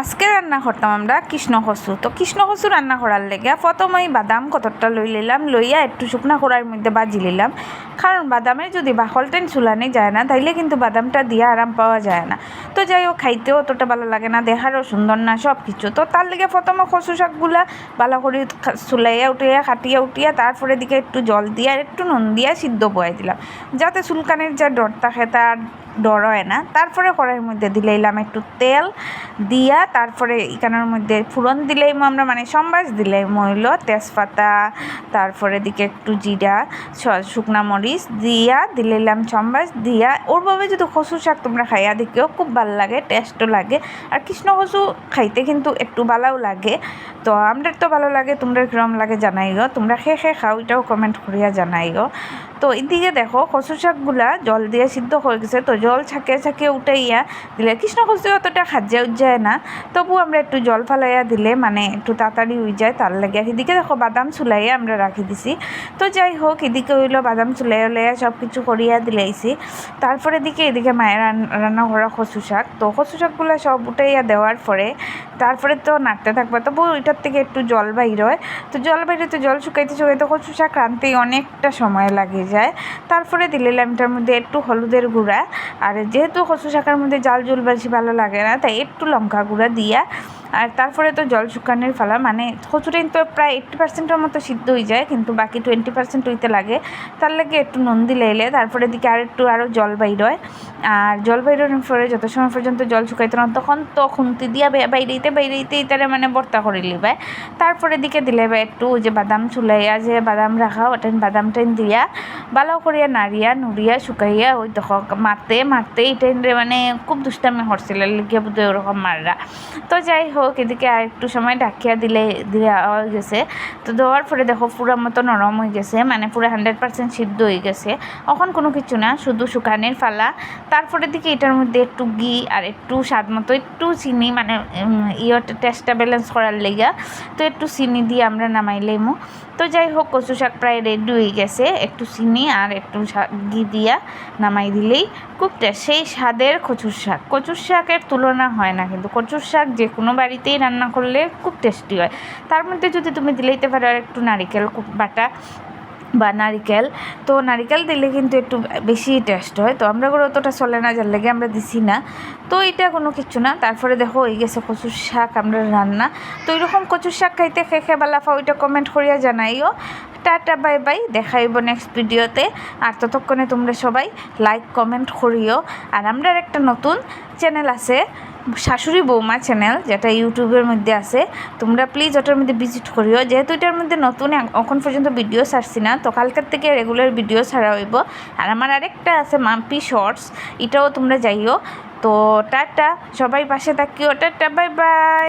আজকে রান্না করতাম আমরা কৃষ্ণ কচু। তো কৃষ্ণ কচু রান্না করার লেগে প্রথমে বাদাম কতটা লই নিলাম লইয়া একটু শুকনা কড়ার মধ্যে বাজি নিলাম কারণ বাদামের যদি বাকলটেন চুলানে যায় না, তাইলে কিন্তু বাদামটা দিয়ে আরাম পাওয়া যায় না। তো যাই হোক খাইতেও অতটা ভালো লাগে না দেখারও সুন্দর না সব কিছু তো তার লেগে প্রথমে কচু শাকগুলা ভালো করে চুলাইয়া উঠিয়া কাটিয়া উঠিয়া, তারপরে দিকে একটু জল দিয়ে আর একটু নুন দিয়া সিদ্ধ বয়াই দিলাম। যাতে চুলকানির যা ডর থাকে, তার ডর হয় না। তারপরে কড়াইয়ের মধ্যে দিলাম একটু তেল দিয়া তারপরে এখানের মধ্যে ফুরন দিলেই আমরা মানে সম্বাস দিলেই মইল তেজপাতা, তারপরে দিকে একটু জিরা শুকনা মরিচ দিয়া দিলাম সম্বাস দিয়া। ওর ওরভাবে যদি কচু শাক তোমরা খাইয়া দেখিও খুব ভালো লাগে টেস্টও লাগে। আর কৃষ্ণ কচু খাইতে কিন্তু একটু ভালোও লাগে। তো আমাদের তো ভালো লাগে তোমরা কিরম লাগে জানাইও। তোমরা খেয়ে খেয়ে খাও, এটাও কমেন্ট করিয়া জানাইও। তো এদিকে দেখো, কচু শাকগুলা জল দিয়ে সিদ্ধ হয়ে গেছে। তো জল ছাকিয়ে ছাকিয়ে উঠাইয়া দিলে কৃষ্ণ কচু অতটা খাজ্জা উজ্জায় না। তবু আমরা একটু জল ফালাইয়া দিলে মানে একটু তাড়াতাড়ি হয়ে যায়, তার লাগে আর এদিকে দেখো, বাদাম চুলাইয়া আমরা রাখি দিছি। তো যাই হোক, এদিকে হইল বাদাম চুলাইয়া লইয়া সব কিছু করিয়া দিলাইছি। তারপরে দিকে এদিকে মায়ের রান- রান্না করা কচু শাক। তো কচু শাকগুলো সব উঠাইয়া দেওয়ার পরে তারপরে তো নাড়তে থাকবে। তবু এটার থেকে একটু জল বাইর হয়। তো জল বাইরে তো জল শুকাইতে শুকাইতে কচু শাক রাঁধতেই অনেকটা সময় লাগে যায়। তারপরে দিলাম এটার মধ্যে একটু হলুদের গুঁড়া। আর যেহেতু কচু শাকের মধ্যে জাল জল বেশি ভালো লাগে না, তাই একটু লঙ্কা গুঁড়া দিয়া। আর তারপরে তো জল শুকানোর ফেলা মানে কচুটা তো প্রায় এইট্টি পার্সেন্টের মতো সিদ্ধ হয়ে যায়, কিন্তু বাকি টোয়েন্টি পার্সেন্ট হইতে লাগে। তার লাগে একটু নুন দিলে তারপরে দিকে আর একটু আরও জল বাইর হয়। আর জল বাইরের পরে যত সময় পর্যন্ত জল শুকাইতে না, তখন তো খুন্তি দিয়া বাইরেইতে, বাইরেইতেই তারা মানে বর্তা করে লিবে। তারপরে দিকে দিলে বা একটু যে বাদাম চুলাইয়া যে বাদাম রাখা ওটা বাদাম টাইন দিয়া ভালো করিয়া নাড়িয়া, নুড়িয়া, শুকাইয়া ওই তখন মারতে মারতে এই মানে খুব দুষ্টামি করছিল লিখে বুধ ওরকম মাররা। তো যাই হোক, এদিকে আর একটু সময় ডাকিয়া দিলে দেওয়া হয়ে গেছে। তো দেওয়ার পরে দেখো পুরো মতো নরম হয়ে গেছে মানে পুরো হান্ড্রেড পার্সেন্ট সিদ্ধ হয়ে গেছে। এখন কোনো কিছু না, শুধু শুকানের ফালা। তারপরে দিকে এটার মধ্যে একটু ঘি আর একটু স্বাদ মতো, একটু চিনি মানে ইয়ে টেস্টটা ব্যালেন্স করার লেগা। তো একটু চিনি দিয়ে আমরা নামাইলেমো তো যাই হোক, কচু শাক প্রায় রেডি হয়ে গেছে। একটু চিনি আর একটু ঘি দিয়া নামাই দিলেই খুব টেস্ট সেই স্বাদের কচুর শাক। কচুর শাকের তুলনা হয় না কিন্তু, কচুর শাক যে কোনো বাড়িতেই রান্না করলে খুব টেস্টি হয়। তার মধ্যে যদি তুমি দিলেইতে পারো আর একটু নারিকেল বাটা বা নারিকেল। তো নারিকেল দিলে কিন্তু একটু বেশি টেস্ট হয়। তো আমরা করে অতটা চলে না, যার লেগে আমরা দিছি না। তো এটা কোনো কিছু না। তারপরে দেখো, এই গেছে কচুর শাক, আমরা রান্না। তো এরকম কচুর শাক খাইতে খেয়ে খেয়ে বালাফা ওইটা কমেন্ট করিয়া জানাইও। টাটা বাই বাই দেখাইব নেক্সট ভিডিওতে আর ততক্ষণে তোমরা সবাই লাইক কমেন্ট করিও। আর আমরা একটা নতুন চ্যানেল আছে শাশুড়ি বৌমা চ্যানেল যেটা ইউটিউবের মধ্যে আছে, তোমরা প্লিজ ওটার মধ্যে ভিজিট করিও। যেহেতু এটার মধ্যে নতুন এখন পর্যন্ত ভিডিও ছাড়ছি না, তো কালকের থেকে রেগুলার ভিডিও ছাড়া হইব। আর আমার আরেকটা আছে, মাম্পি শর্টস এটাও তোমরা যাইও। তো টাটা, সবাই পাশে থাকিও। Tata bye by